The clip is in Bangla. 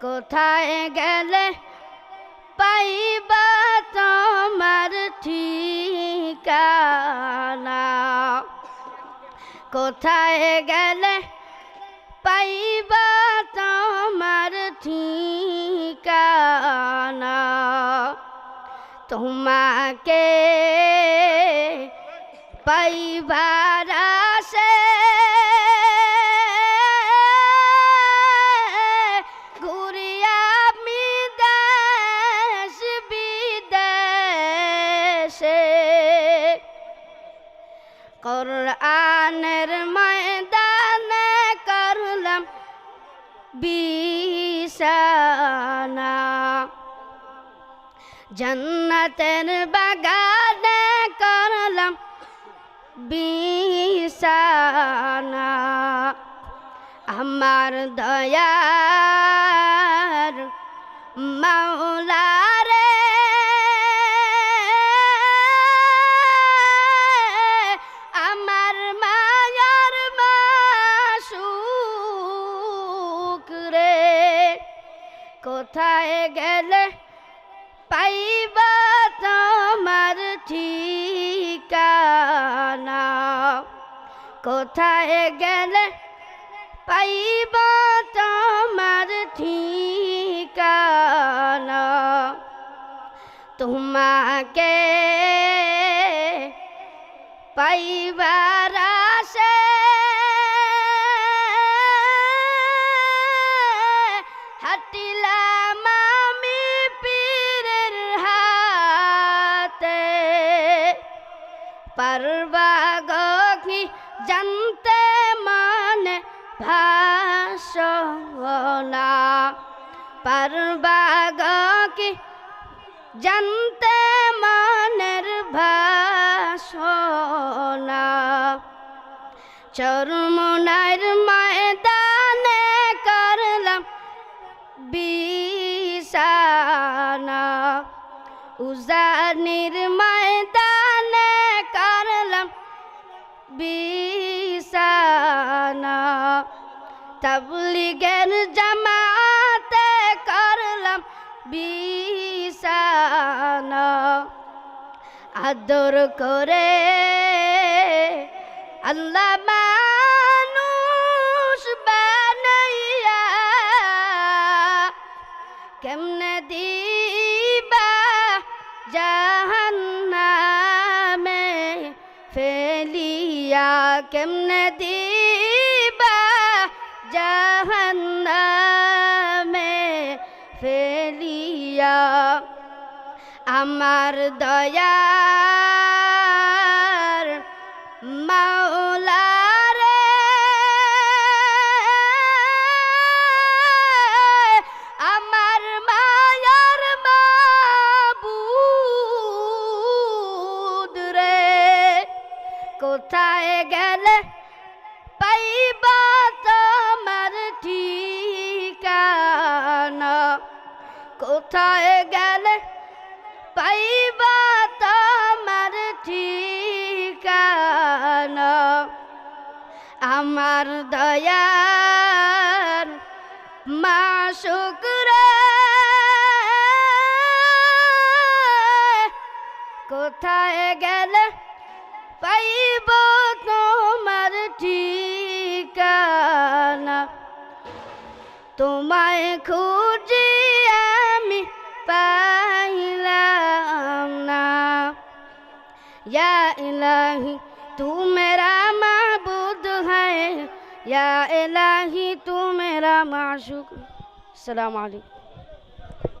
কোথায় গেলে পাইবা তোমার ঠিকানা? কোথায় গেলে তোমার ঠিকানা তোমাকে পাইবার আসে। কোরআনের ময়দানে করলাম বিছানা জন্নতের বাগানে করলাম বিছানা আমার দয়ার কোথায় গেলে পাইবা তোমার ঠিকানা? কোথায় গেলে পাইব তোমার ঠিকানা? তোমাকে পাইবার আসে হাটিলাম পারবা গি জানতে মানে ভাষণা। পারবা গি জানতে মনের ভাষণা। চরমনার ময়দানে করলাম বিছানা উজানির ময়দানে বিছানা। তবলিগের জামাতে করলাম বিছানা। আদর করে আল্লাহ ফেলিয়া কেমনে দিবা? জাহান্নামে ফেলিয়া। আমার দয়ার মাওলা কোথায় গেলে পাইবা তোমার ঠিকানা? আমার দয়ার মা শুক্রে, কোথায় গেলে পাইব তোমার ঠিকানা? তোমায় খুঁজি পাইলাম না ইয়া ইলাহি তু মেরা মাহবুদ হ্যাঁ ইয়া ইলাহি তু মেরা মাশুক আসসালামু